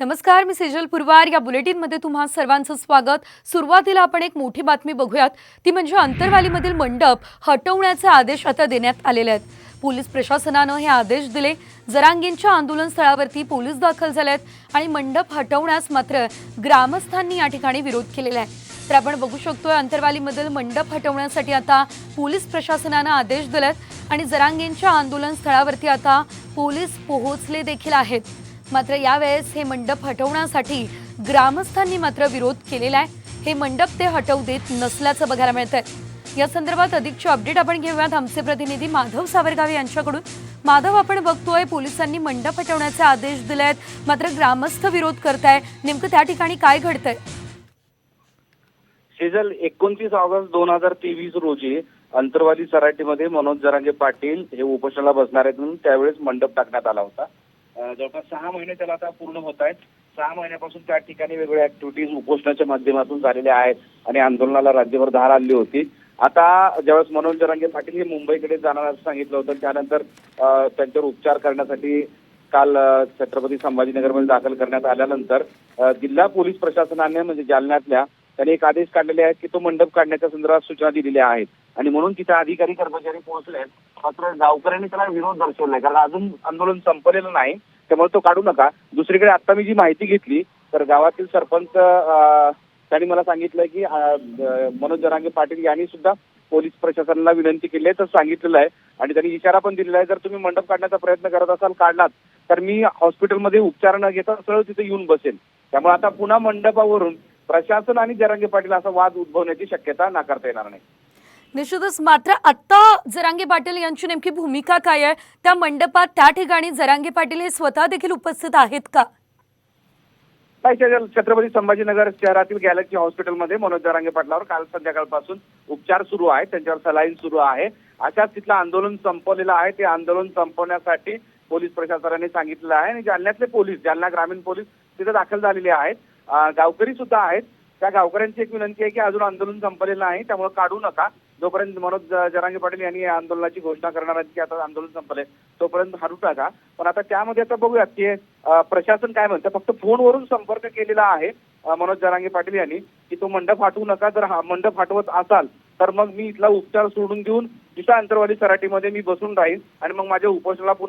नमस्कार मी सेजल पुरवार. या बुलेटिनमध्ये तुम्हा सर्वांचं स्वागत. सुरुवातीला आपण एक मोठी बातमी बघूयात. ती म्हणजे अंतरवालीमधील मंडप हटवण्याचे आदेश आता देण्यात आलेले आहेत. पोलीस प्रशासनानं हे आदेश दिले. जरांगींच्या आंदोलन स्थळावरती पोलीस दाखल झाले आहेत आणि मंडप हटवण्यास मात्र ग्रामस्थांनी या ठिकाणी विरोध केलेला आहे. तर आपण बघू शकतोय अंतरवालीमधील मंडप हटवण्यासाठी आता पोलीस प्रशासनानं आदेश दिलेत आणि जरांगींच्या आंदोलन स्थळावरती आता पोलीस पोहोचले देखील आहेत. मात्र यावेळेस हे मंडप हटवण्यासाठी ग्रामस्थांनी मात्र विरोध केलेला आहे. हे मंडप ते हटवू देत नसल्याचं बघायला मिळतंय. या संदर्भात अधिकची अपडेट आपण घेऊयात. आमचे प्रतिनिधी माधव सावरगावे यांच्याकडून. माधव आपण बघतोय पोलिसांनी मंडप हटवण्याचे आदेश दिले आहेत मात्र ग्रामस्थ विरोध करताय. नेमकं त्या ठिकाणी काय घडतंय? शेजल एकोणतीस ऑगस्ट दोन हजार तेवीस रोजी अंतरवाली सराटीमध्ये मनोज जरांगे पाटील हे उपोषणाला बसणार आहेत म्हणून त्यावेळेस मंडप टाकण्यात आला होता. जवळपास सहा महिने त्याला आता पूर्ण होत आहेत. सहा महिन्यापासून त्या ठिकाणी वेगवेगळ्या ऍक्टिव्हिटीज उपोषणाच्या माध्यमातून झालेल्या आहेत आणि आंदोलनाला राज्यभर धार आणली होती. आता ज्यावेळेस मनोज जरांगे पाटील हे मुंबईकडे जाणार असं सांगितलं होतं त्यानंतर त्यांच्यावर उपचार करण्यासाठी काल छत्रपती संभाजीनगरमध्ये दाखल करण्यात आल्यानंतर जिल्हा पोलीस प्रशासनाने म्हणजे जालन्यातल्या त्यांनी एक आदेश काढलेले आहेत की तो मंडप काढण्याच्या संदर्भात सूचना दिलेल्या आहेत. आणि म्हणून तिथे अधिकारी कर्मचारी पोहोचले मात्र गावकऱ्यांनी त्याला विरोध दर्शवलाय कारण अजून आंदोलन संपलेलं नाही. त्यामुळे तो काढू नका. दुसरीकडे आता मी जी माहिती घेतली तर गावातील सरपंच त्यांनी मला सांगितलं की मनोज जरांगे पाटील यांनी सुद्धा पोलीस प्रशासनाला विनंती केली आहे तर सांगितलेलं आहे. आणि त्यांनी इशारा पण दिलेला आहे जर तुम्ही मंडप काढण्याचा प्रयत्न करत असाल काढलात तर मी हॉस्पिटलमध्ये उपचार न घेता सरळ तिथे येऊन बसेल त्यामुळे आता पुन्हा मंडपावरून प्रशासन आणि जरांगे पाटील असा वाद उद्भवण्याची शक्यता नाकारता येणार नाही. निश्चितच मात्र आता जरांगे पाटील यांची नेमकी भूमिका काय आहे? त्या मंडपात त्या ठिकाणी जरांगे पाटील हे स्वतः देखील उपस्थित आहेत का? छत्रपती संभाजीनगर शहरातील गॅलेक्सी हॉस्पिटलमध्ये मनोज जरांगे पाटलावर काल संध्याकाळपासून उपचार सुरू आहेत. त्यांच्यावर सलाईन सुरू आहे. अशाच तिथलं आंदोलन संपवलेलं आहे. ते आंदोलन संपवण्यासाठी पोलीस प्रशासनाने सांगितलेलं आहे. आणि जालन्यातले पोलीस जालना ग्रामीण पोलीस तिथे दाखल झालेले आहेत. गावकरी सुद्धा आहेत. त्या गावकऱ्यांची एक विनंती आहे की अजून आंदोलन संपलेलं नाही त्यामुळे काढू नका. जोपर्यंत मनोज जरांगे पाटील यांनी या आंदोलनाची घोषणा करणार आहेत की आता आंदोलन संपलंय तोपर्यंत हरू टाका. पण आता त्यामध्ये आता बघूयात की प्रशासन काय म्हणतं फक्त फोनवरून संपर्क केलेला आहे मनोज जरांगे पाटील यांनी की तो मंडप हटवू नका. जर हा मंडप हटवत असाल तर मग मी इथला उपचार सोडून देऊन दुसऱ्या अंतरवाली सराटीमध्ये मी बसून राहीन आणि मग माझ्या उपोषणाला पुन्हा